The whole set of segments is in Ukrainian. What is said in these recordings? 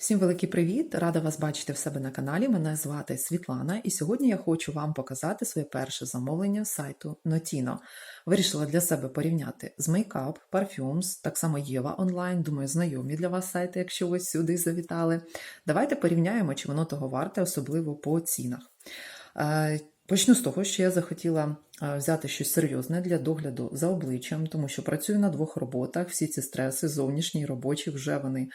Всім великий привіт! Рада вас бачити в себе на каналі. Мене звати Світлана, і сьогодні я хочу вам показати своє перше замовлення сайту Notino. Вирішила для себе порівняти з Makeup, Parfums, так само Єва онлайн. Думаю, знайомі для вас сайти, якщо ви сюди завітали. Давайте порівняємо, чи воно того варте, особливо по цінах. Е, Почну з того, що я захотіла е, взяти щось серйозне для догляду за обличчям, тому що працюю на двох роботах. Всі ці стреси, зовнішні і робочі, вже вони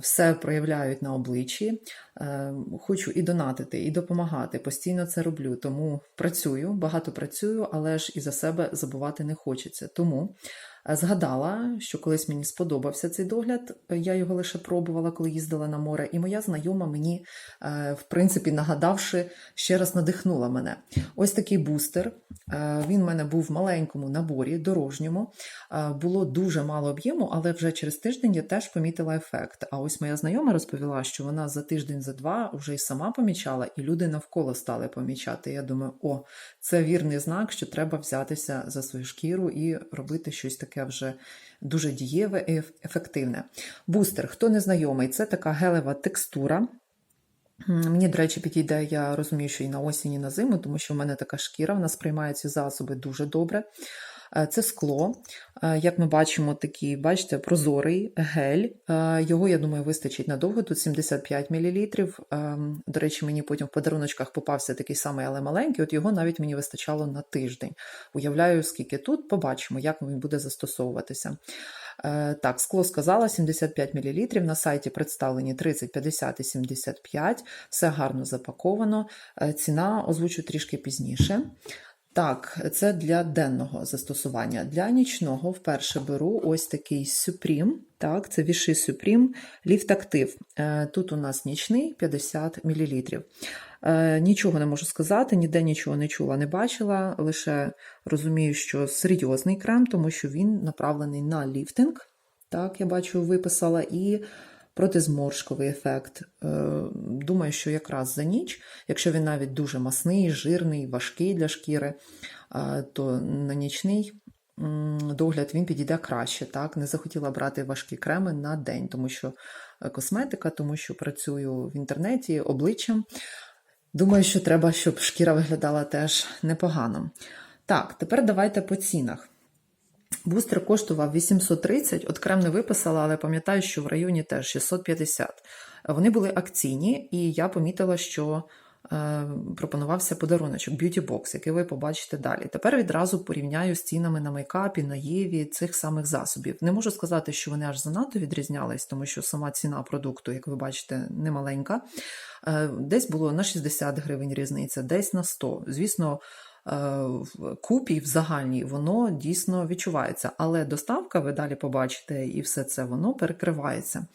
все проявляють на обличчі. Е, Хочу і донатити, і допомагати. Постійно це роблю. Тому працюю, багато працюю, але ж і за себе забувати не хочеться. Тому згадала, що колись мені сподобався цей догляд. Я його лише пробувала, коли їздила на море, і моя знайома мені, е, в принципі, нагадавши, ще раз надихнула мене. Ось такий бустер. Е, Він в мене був в маленькому наборі, дорожньому. Е, Було дуже мало об'єму, але вже через тиждень я теж помітила ефект. А ось моя знайома розповіла, що вона за тиждень, за два вже й сама помічала, і люди навколо стали помічати. Я думаю, о, це вірний знак, що треба взятися за свою шкіру і робити щось таке вже дуже дієве і ефективне. Бустер, хто не знайомий, це така гелева текстура. Мені, до речі, підійде, я розумію, що і на осінь, і на зиму, тому що в мене така шкіра, вона сприймає ці засоби дуже добре. Е, Це скло. Е, Як ми бачимо, такий, бачите, прозорий гель. Е, Його, я думаю, вистачить надовго. Тут 75 мл. До речі, мені потім в подаруночках попався такий самий, але маленький. От його навіть мені вистачало на тиждень. Уявляю, скільки тут, побачимо, як він буде застосовуватися. Так, скло сказала 75 мл. На сайті представлені 30, 50 і 75. Все гарно запаковано. Ціна озвучу трішки пізніше. Так, це для денного застосування. Для нічного вперше беру ось такий Supreme. Так, це Vichy Supreme Lift Active. Е, Тут у нас нічний 50 мл. Е, Нічого не можу сказати, ніде нічого не чула, не бачила. Лише розумію, що серйозний крем, тому що він направлений на ліфтинг. Так, я бачу, виписала, і протизморшковий ефект. Е, Думаю, що якраз за ніч, якщо він навіть дуже масний, жирний, важкий для шкіри, е, то на нічний догляд він підійде краще. Так, не захотіла брати важкі креми на день, тому що е, косметика, тому що працюю в інтернеті обличчям. Думаю, що треба, щоб шкіра виглядала теж непогано. Так, тепер давайте по цінах. Бустер коштував 830, от крем не виписала, але пам'ятаю, що в районі теж 650. Вони були акційні, і я помітила, що е, пропонувався подаруночок Box, який ви побачите далі. Тепер відразу порівняю з цінами на мейкапі, на Єві цих самих засобів. Не можу сказати, що вони аж занадто відрізнялись, тому що сама ціна продукту, як ви бачите, немаленька. Е, Десь було на 60 гривень різниця, десь на 100. Звісно, в купі в загальній воно дійсно відчувається, але доставка, ви далі побачите, і все це воно перекривається.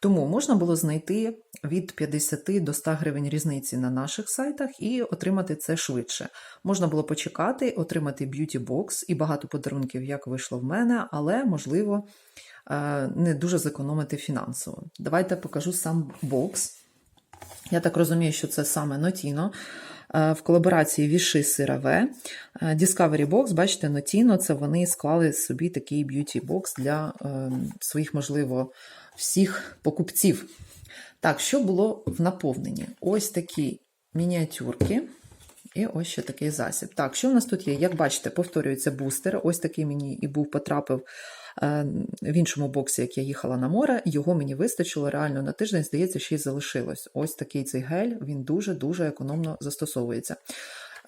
Тому можна було знайти від 50 до 100 гривень різниці на наших сайтах і отримати це швидше. Можна було почекати, отримати б'юті бокс і багато подарунків, як вийшло в мене, але можливо е, не дуже зекономити фінансово. Давайте покажу сам бокс. Я так розумію, що це саме Notino. Е, В колаборації Віши Сирове. Discovery Box, бачите, Notino, це вони склали собі такий б'юті бокс для е, своїх, можливо, всіх покупців. Так, що було в наповненні? Ось такі мініатюрки. І ось ще такий засіб. Так, що в нас тут є? Як бачите, повторюється бустер. Ось такий мені і був потрапив е, в іншому боксі, як я їхала на море. Його мені вистачило реально на тиждень, здається, ще й залишилось. Ось такий цей гель, він дуже-дуже економно застосовується.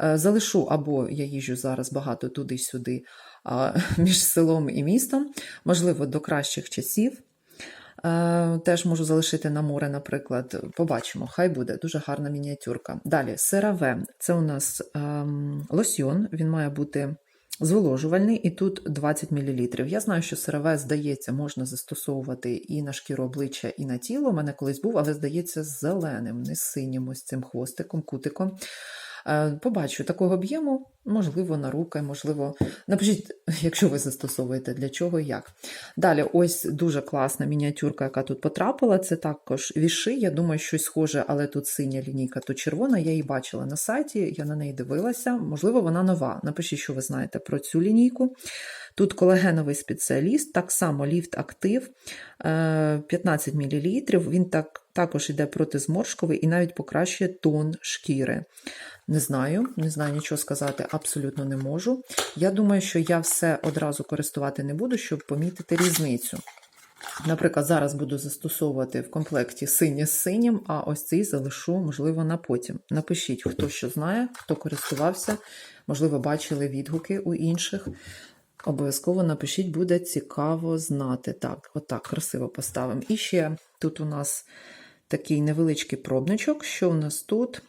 Е, Залишу або я їжджу зараз багато туди-сюди між селом і містом, можливо, до кращих часів. Е, Теж можу залишити на море, наприклад. Побачимо, хай буде дуже гарна мініатюрка. Далі CeraVe. Це у нас ем, лосьйон, він має бути зволожувальний, і тут 20 мл. Я знаю, що сираве здається, можна застосовувати і на шкіру обличчя, і на тіло. У мене колись був, але здається, зеленим, не синім, ось цим хвостиком, кутиком. Е, Побачу такого об'єму, можливо, на руки, можливо, напишіть, якщо ви застосовуєте для чого і як. Далі, ось дуже класна мініатюрка, яка тут потрапила. Це також віши. Я думаю, щось схоже, але тут синя лінійка, то червона. Я її бачила на сайті, я на неї дивилася. Можливо, вона нова. Напишіть, що ви знаєте про цю лінійку. Тут колагеновий спеціаліст, так само ліфт актив е, 15 мл. Він так, також йде протизморшковий і навіть покращує тон шкіри. Не знаю, не знаю нічого сказати, абсолютно не можу. Я думаю, що я все одразу користувати не буду, щоб помітити різницю. Наприклад, зараз буду застосовувати в комплекті синє з синім, а ось цей залишу, можливо, на потім. Напишіть, хто що знає, хто користувався, можливо, бачили відгуки у інших. Обов'язково напишіть, буде цікаво знати. Так, отак, красиво поставимо. І ще тут у нас такий невеличкий пробничок. Що у нас тут?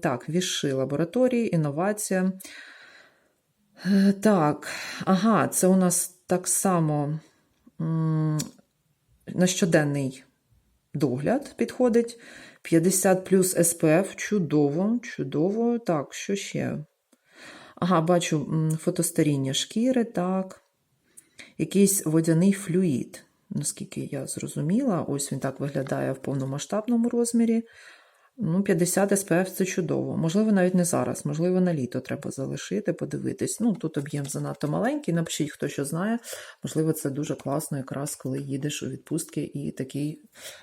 Так, віши лабораторії, інновація. Так, ага, це у нас так само на щоденний догляд підходить. 50 плюс SPF. Чудово, чудово. Так, що ще? Ага, бачу фотостаріння шкіри, так. Якийсь водяний флюїд, наскільки я зрозуміла. Ось він так виглядає в повномасштабному розмірі. Ну, 50 SPF це чудово. Можливо, навіть не зараз, можливо, на літо треба залишити, подивитись. Ну, тут об'єм занадто маленький. Напишіть, хто що знає. Можливо, це дуже класно, якраз коли їдеш у відпустки і такий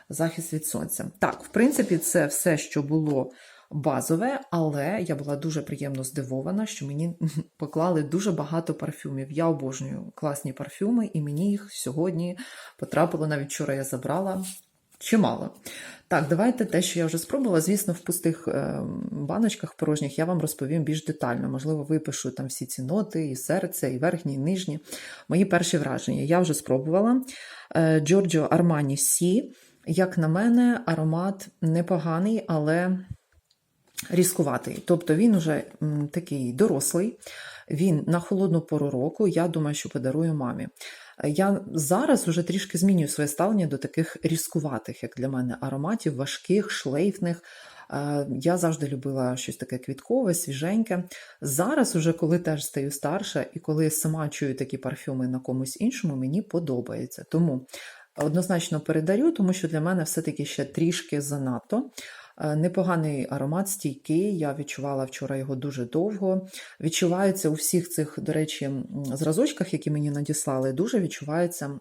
захист від сонця. Так, в принципі, це все, що було базове, але я була дуже приємно здивована, що мені поклали дуже багато парфюмів. Я обожнюю класні парфюми, і мені їх сьогодні потрапило, навіть вчора я забрала. Чимало. Так, давайте те, що я вже спробувала. Звісно, в пустих е, баночках порожніх я вам розповім більш детально. Можливо, випишу там всі ці ноти, і серце, і верхні, і нижні. Мої перші враження. Я вже спробувала. Е, Giorgio Armani Сі. Як на мене, аромат непоганий, але різкуватий. Тобто він уже такий дорослий, він на холодну пору року, я думаю, що подарую мамі. Я зараз вже трішки змінюю своє ставлення до таких різкуватих, як для мене, ароматів, важких, шлейфних. Е, Я завжди любила щось таке квіткове, свіженьке. Зараз, уже коли теж стаю старша, і коли сама чую такі парфюми на комусь іншому, мені подобається. Тому однозначно передарю, тому що для мене все-таки ще трішки занадто. Е, Непоганий аромат, стійкий. Я відчувала вчора його дуже довго. Відчувається у всіх цих, до речі, зразочках, які мені надіслали, дуже відчувається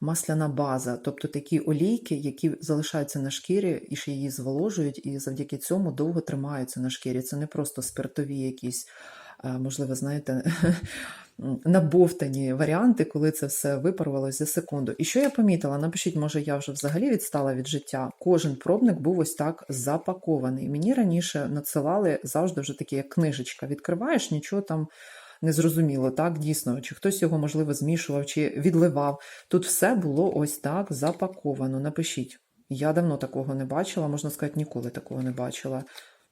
масляна база, тобто такі олійки, які залишаються на шкірі і ще її зволожують, і завдяки цьому довго тримаються на шкірі. Це не просто спиртові якісь, е, можливо, знаєте. Набовтані варіанти, коли це все випарувалося за секунду. І що я помітила? Напишіть, може, я вже взагалі відстала від життя. Кожен пробник був ось так запакований. Мені раніше надсилали завжди вже такі, як книжечка. Відкриваєш, нічого там не зрозуміло, так, дійсно, чи хтось його, можливо, змішував, чи відливав. Тут все було ось так запаковано. Напишіть. Я давно такого не бачила, можна сказати, ніколи такого не бачила.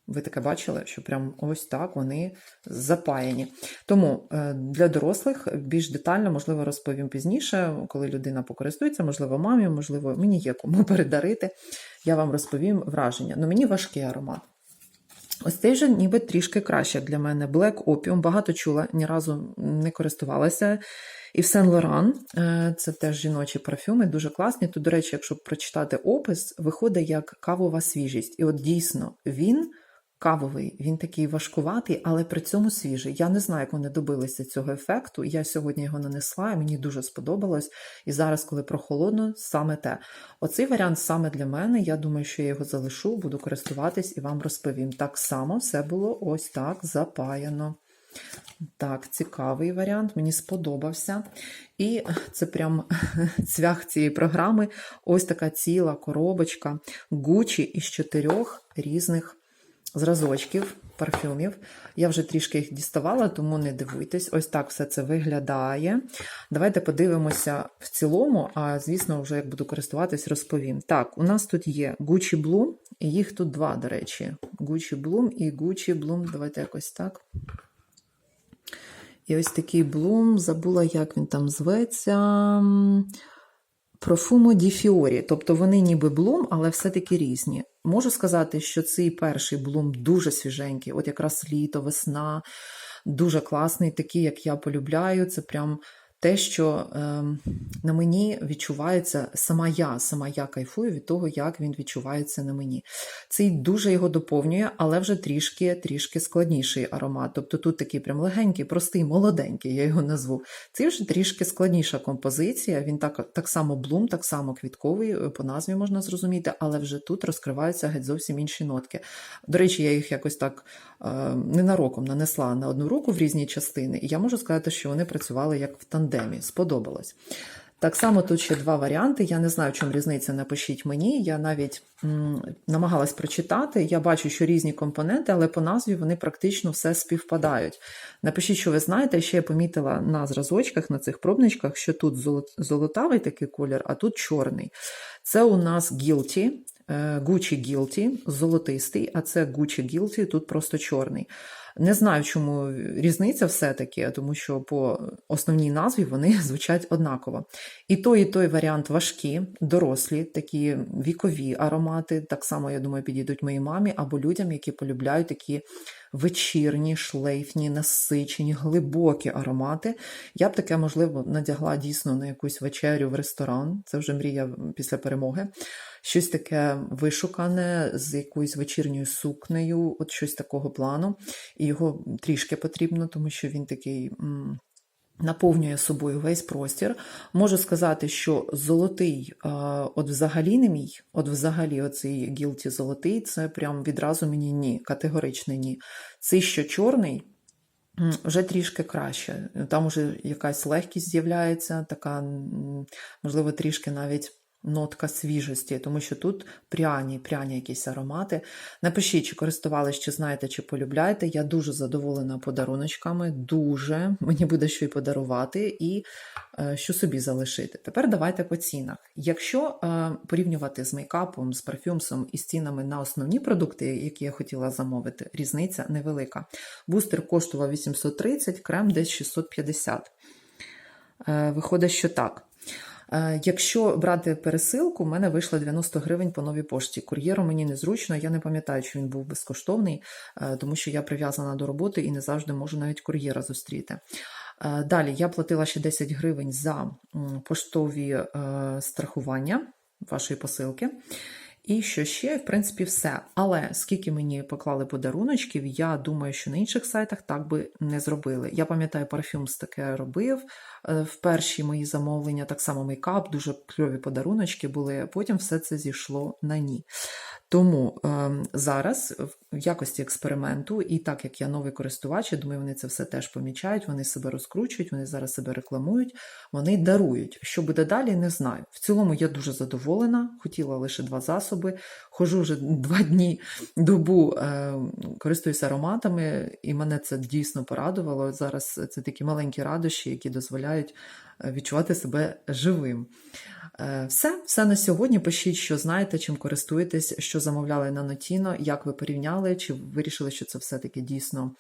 Ви таке бачили, що прям ось так вони запаяні. Тому е, для дорослих більш детально, можливо, розповім пізніше, коли людина покористується, можливо, мамі, можливо, мені є кому передарити. Я вам розповім враження. Ну, мені важкий аромат. Ось цей же ніби трішки краще для мене. Black Opium, багато чула, ні разу не користувалася. І в Сен Лоран, це теж жіночі парфюми, дуже класні. Тут, до речі, якщо прочитати опис, виходить як кавова свіжість. І от дійсно він кавовий, він такий важкуватий, але при цьому свіжий. Я не знаю, як вони добилися цього ефекту. Я сьогодні його нанесла, і мені дуже сподобалось. І зараз, коли прохолодно, саме те. Оцей варіант саме для мене. Я думаю, що я його залишу, буду користуватись і вам розповім. Так само все було ось так запаяно. Так, цікавий варіант, мені сподобався. І це прям цвях цієї програми. Ось така ціла коробочка Гучі із чотирьох різних зразочків, парфюмів. Я вже трішки їх діставала, тому не дивуйтесь. Ось так все це виглядає. Давайте подивимося в цілому, а звісно, вже як буду користуватись, розповім. Так, у нас тут є Gucci Bloom, і їх тут два, до речі. Gucci Bloom і Gucci Bloom. Давайте якось так. І ось такий блум, забула, як він там зветься. Profumo di Fiori. Тобто вони ніби блум, але все-таки різні. Можу сказати, що цей перший блум дуже свіженький, от якраз літо, весна, дуже класний, такий, як я полюбляю. Це прям те, що ем, на мені відчувається сама я, сама я кайфую від того, як він відчувається на мені. Цей дуже його доповнює, але вже трішки трішки складніший аромат. Тобто тут такий прям легенький, простий, молоденький, я його назву. Це вже трішки складніша композиція. Він так, так само блум, так само квітковий, е, по назві можна зрозуміти, але вже тут розкриваються геть зовсім інші нотки. До речі, я їх якось так е, ненароком нанесла на одну руку в різні частини, і я можу сказати, що вони працювали як в тандемі. Сподобалось. Так само тут ще два варіанти. Я не знаю, в чому різниця, напишіть мені. Я навіть м, намагалась прочитати. Я бачу, що різні компоненти, але по назві вони практично все співпадають. Напишіть, що ви знаєте. Ще я помітила на зразочках, на цих пробничках, що тут золот- золотавий такий колір, а тут чорний. Це у нас Guilty, Gucci Guilty, золотистий, а це Gucci Guilty, тут просто чорний. Не знаю, чому різниця все-таки, тому що по основній назві вони звучать однаково. І той, і той варіант важкі, дорослі, такі вікові аромати. Так само, я думаю, підійдуть моїй мамі або людям, які полюбляють такі вечірні, шлейфні, насичені, глибокі аромати. Я б таке, можливо, надягла дійсно на якусь вечерю в ресторан. Це вже мрія після перемоги. Щось таке вишукане з якоюсь вечірньою сукнею, от щось такого плану. І його трішки потрібно, тому що він такий. Наповнює собою весь простір. Можу сказати, що золотий, от взагалі не мій, от взагалі оцей гілті золотий, це прям відразу мені ні, категорично ні. Цей, що чорний, вже трішки краще. Там уже якась легкість з'являється, така, можливо, трішки навіть нотка свіжості, тому що тут пряні, пряні якісь аромати. Напишіть, чи користувались, чи знаєте, чи полюбляєте. Я дуже задоволена подаруночками, дуже. Мені буде що й подарувати, і е, що собі залишити. Тепер давайте по цінах. Якщо е, порівнювати з мейкапом, з парфюмсом і з цінами на основні продукти, які я хотіла замовити, різниця невелика. Бустер коштував 830, крем десь 650. Е, Виходить, що так. Е, Якщо брати пересилку, в мене вийшло 90 гривень по новій пошті. Кур'єру мені незручно, я не пам'ятаю, чи він був безкоштовний, е, тому що я прив'язана до роботи і не завжди можу навіть кур'єра зустріти. Е, Далі я платила ще 10 гривень за поштові страхування вашої посилки. І що ще, в принципі, все. Але скільки мені поклали подаруночків, я думаю, що на інших сайтах так би не зробили. Я пам'ятаю, парфюмс таке робив е, в перші мої замовлення, так само мейкап, дуже кльові подаруночки були. Потім все це зійшло на ні. Тому е, зараз в якості експерименту, і так як я новий користувач, я думаю, вони це все теж помічають, вони себе розкручують, вони зараз себе рекламують, вони дарують. Що буде далі, не знаю. В цілому я дуже задоволена, хотіла лише два засоби. Хожу вже два дні добу, е, користуюся ароматами, і мене це дійсно порадувало. Зараз це такі маленькі радощі, які дозволяють відчувати себе живим. Е, Все, все на сьогодні. Пишіть, що знаєте, чим користуєтесь, що замовляли на Нотіно, як ви порівняли, чи вирішили, що це все-таки дійсно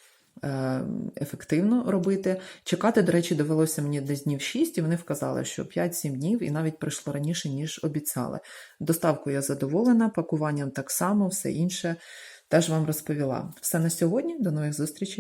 е, ефективно робити. Чекати, до речі, довелося мені десь днів 6, і вони вказали, що 5-7 днів, і навіть прийшло раніше, ніж обіцяли. Доставкою я задоволена, пакуванням так само, все інше теж вам розповіла. Все на сьогодні. До нових зустрічей.